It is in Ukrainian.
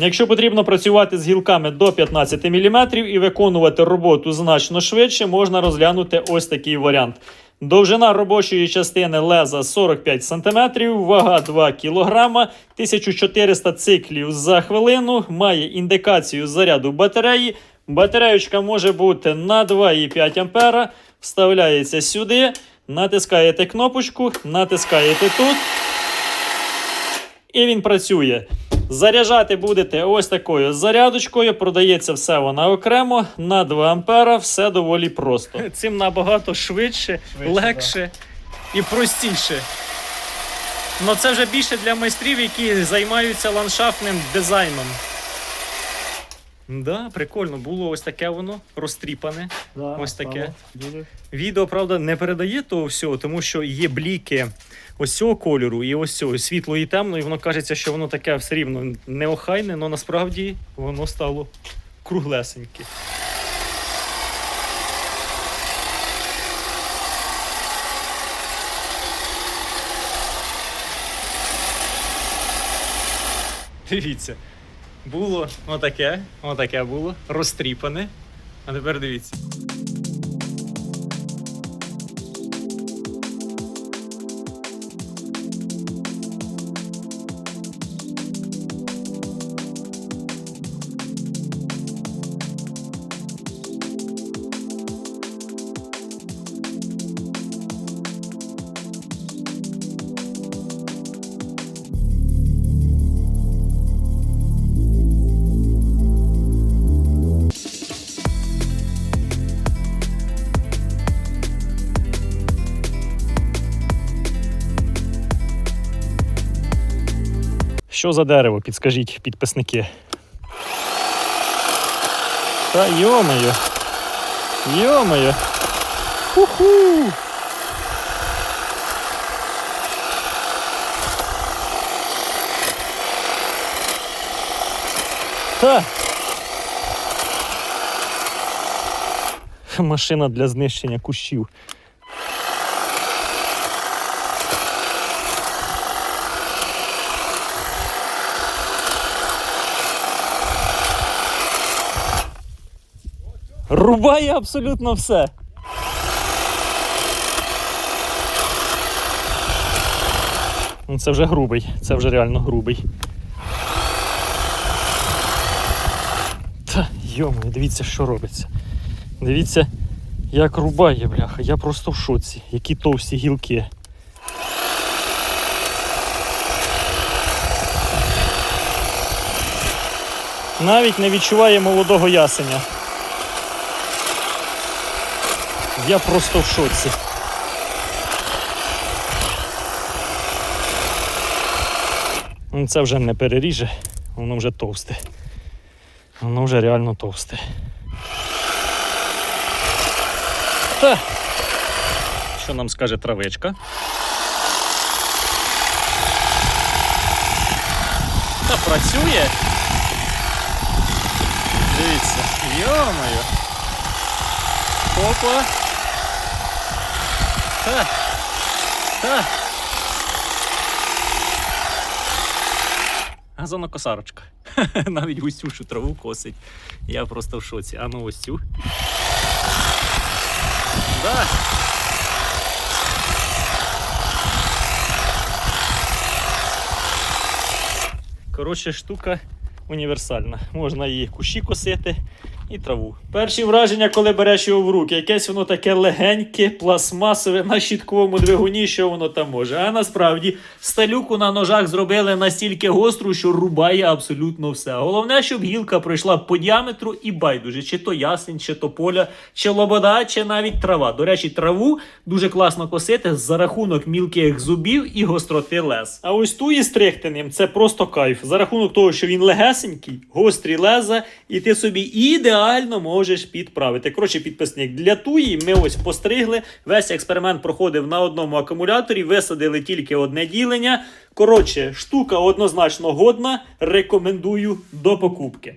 Якщо потрібно працювати з гілками до 15 мм і виконувати роботу значно швидше, можна розглянути ось такий варіант. Довжина робочої частини леза 45 см, вага 2 кг, 1400 циклів за хвилину, має індикацію заряду батареї. Батареючка може бути на 2,5 А, вставляється сюди, натискаєте кнопочку, натискаєте тут, і він працює. Заряджати будете ось такою зарядочкою. Продається все вона окремо на 2 ампера. Все доволі просто. Цим набагато швидше, Швидше, легше і простіше. Ну це вже більше для майстрів, які займаються ландшафтним дизайном. Да, прикольно, було ось таке воно розтріпане. Да, Ось таке. Дуже. Відео, правда, не передає того всього, тому що є бліки ось цього кольору і ось цього світло і темно, і воно кажеться, що воно таке все рівно неохайне, але насправді воно стало круглесеньке. Дивіться, було отаке, отаке було, розтріпане. А тепер дивіться. Що за дерево? Підскажіть, підписники. Та йомаю. Йомаю. Ху-ху. Та. Машина для знищення кущів. Рубає абсолютно все. Ну, Це вже грубий, це вже реально грубий. Та йомо, дивіться, що робиться. Дивіться, як рубає, бляха. Я просто в шоці. Які товсті гілки. Навіть не відчуває молодого ясеня. Я просто в шоці. Ну, Це вже не переріже, воно вже товсте. Воно вже реально товсте. Та. Що нам скаже травичка? Та працює. Дивіться, йо-моє. Опа. Та. Газонокосарочка. Навіть густюшу траву косить. Я просто в шоці. А ну ось цю. Да. Коротше, штука універсальна. Можна її кущі косити і траву. Перші враження, коли береш його в руки, якесь воно таке легеньке, пластмасове на щітковому двигуні, що воно там може. А насправді сталюку на ножах зробили настільки гостру, що рубає абсолютно все. Головне, щоб гілка пройшла по діаметру і байдуже, чи то ясень, чи то поля, чи лобода, чи навіть трава. До речі, траву дуже класно косити за рахунок мілких зубів і гостроти лез. А ось ту із стрихтеним це просто кайф. За рахунок того, що він легесенький, гострі леза, і ти собі ідеально можеш підправити. Коротше, підписник для туї ми ось постригли. Весь експеримент проходив на одному акумуляторі, висадили тільки одне ділення. Коротше, штука однозначно годна. Рекомендую до покупки.